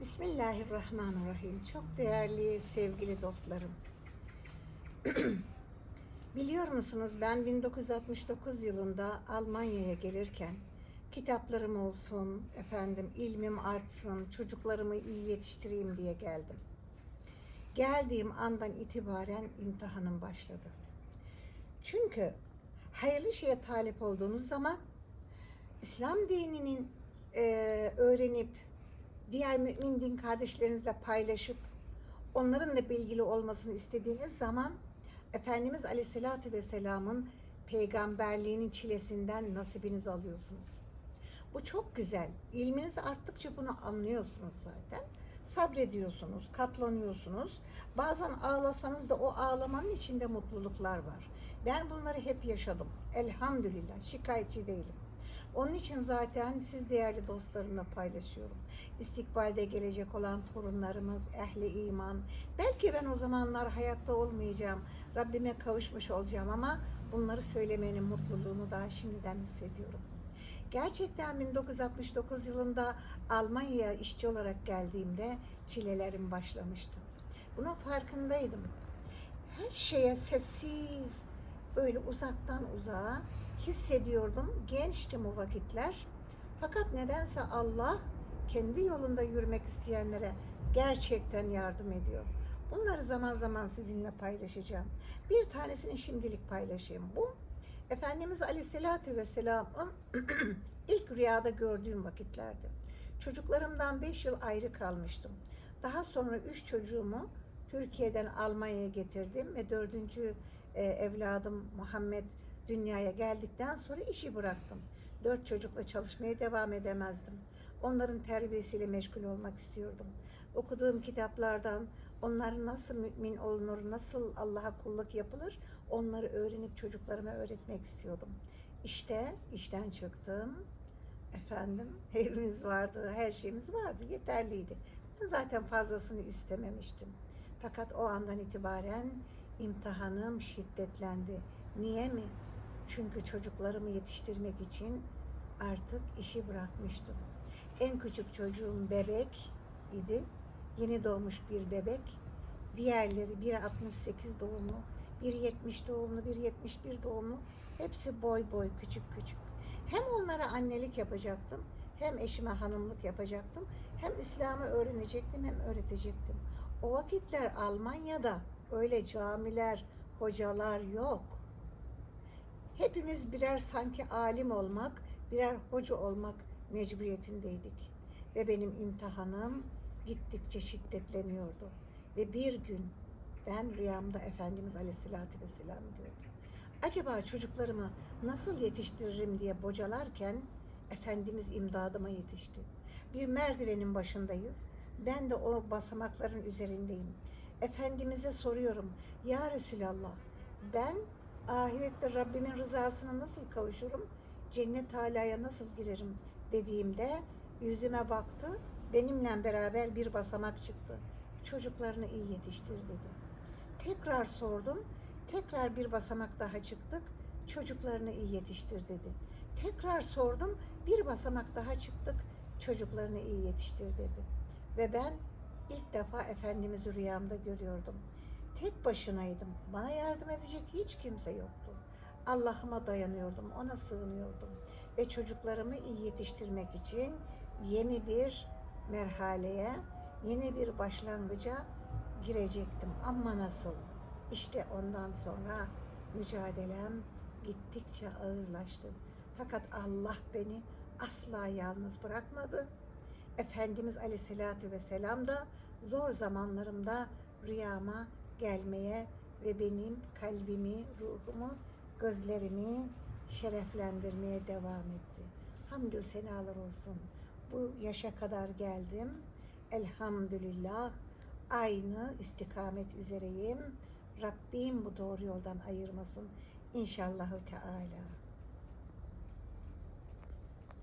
Bismillahirrahmanirrahim. Çok değerli sevgili dostlarım. Biliyor musunuz ben 1969 yılında Almanya'ya gelirken kitaplarım olsun, efendim ilmim artsın, çocuklarımı iyi yetiştireyim diye geldim. Geldiğim andan itibaren imtihanım başladı. Çünkü hayırlı şeye talip olduğunuz zaman İslam dininin e, öğrenip diğer mümin din kardeşlerinizle paylaşıp onların da bilgili olmasını istediğiniz zaman Efendimiz Aleyhisselatü Vesselam'ın peygamberliğinin çilesinden nasibinizi alıyorsunuz. Bu çok güzel. İlminiz arttıkça bunu anlıyorsunuz zaten. Sabrediyorsunuz, katlanıyorsunuz. Bazen ağlasanız da o ağlamanın içinde mutluluklar var. Ben bunları hep yaşadım. Elhamdülillah şikayetçi değilim. Onun için zaten siz değerli dostlarımla paylaşıyorum. İstikbalde gelecek olan torunlarımız, ehli iman. Belki ben o zamanlar hayatta olmayacağım. Rabbime kavuşmuş olacağım ama bunları söylemenin mutluluğunu daha şimdiden hissediyorum. Gerçekten 1969 yılında Almanya'ya işçi olarak geldiğimde çilelerim başlamıştı. Bunun farkındaydım. Her şeye sessiz, böyle uzaktan uzağa hissediyordum. Gençtim o vakitler. Fakat nedense Allah kendi yolunda yürümek isteyenlere gerçekten yardım ediyor. Bunları zaman zaman sizinle paylaşacağım. Bir tanesini şimdilik paylaşayım. Bu Efendimiz Aleyhisselatü Vesselam'ın ilk rüyada gördüğüm vakitlerdi. Çocuklarımdan 5 yıl ayrı kalmıştım. Daha sonra 3 çocuğumu Türkiye'den Almanya'ya getirdim ve dördüncü e, evladım Muhammed dünyaya geldikten sonra işi bıraktım. Dört çocukla çalışmaya devam edemezdim. Onların terbiyesiyle meşgul olmak istiyordum. Okuduğum kitaplardan onlar nasıl mümin olunur, nasıl Allah'a kulluk yapılır onları öğrenip çocuklarıma öğretmek istiyordum. İşte işten çıktım. Efendim evimiz vardı, her şeyimiz vardı, yeterliydi. Zaten fazlasını istememiştim. Fakat o andan itibaren imtihanım şiddetlendi. Niye mi? Çünkü çocuklarımı yetiştirmek için artık işi bırakmıştım. En küçük çocuğum bebek idi. Yeni doğmuş bir bebek. Diğerleri 1.68 doğumlu, 1.70 doğumlu, 1.71 doğumlu. Hepsi boy boy küçük küçük. Hem onlara annelik yapacaktım, hem eşime hanımlık yapacaktım, hem İslam'ı öğrenecektim, hem öğretecektim. O vakitler Almanya'da öyle camiler, hocalar yok. Hepimiz birer sanki alim olmak, birer hoca olmak mecburiyetindeydik. Ve benim imtihanım gittikçe şiddetleniyordu. Ve bir gün ben rüyamda Efendimiz Aleyhisselatü Vesselam'ı gördüm. Acaba çocuklarımı nasıl yetiştiririm diye bocalarken Efendimiz imdadıma yetişti. Bir merdivenin başındayız. Ben de o basamakların üzerindeyim. Efendimiz'e soruyorum. Ya Resulallah ben ahirette Rabbimin rızasına nasıl kavuşurum? Cennet alaya nasıl girerim dediğimde yüzüme baktı. Benimle beraber bir basamak çıktı. Çocuklarını iyi yetiştir dedi. Tekrar sordum. Tekrar bir basamak daha çıktık. Çocuklarını iyi yetiştir dedi. Tekrar sordum. Bir basamak daha çıktık. Çocuklarını iyi yetiştir dedi. Ve ben ilk defa Efendimiz'i rüyamda görüyordum. Tek başınaydım. Bana yardım edecek hiç kimse yoktu. Allah'ıma dayanıyordum, ona sığınıyordum. Ve çocuklarımı iyi yetiştirmek için yeni bir merhaleye, yeni bir başlangıca girecektim. Ama nasıl? İşte ondan sonra mücadelem gittikçe ağırlaştı. Fakat Allah beni asla yalnız bırakmadı. Efendimiz Aleyhisselatü Vesselam da zor zamanlarımda rüyama gelmeye ve benim kalbimi, ruhumu, gözlerimi şereflendirmeye devam etti. Hamdü senalar olsun. Bu yaşa kadar geldim. Elhamdülillah aynı istikamet üzereyim. Rabbim bu doğru yoldan ayırmasın. İnşallahü Teala.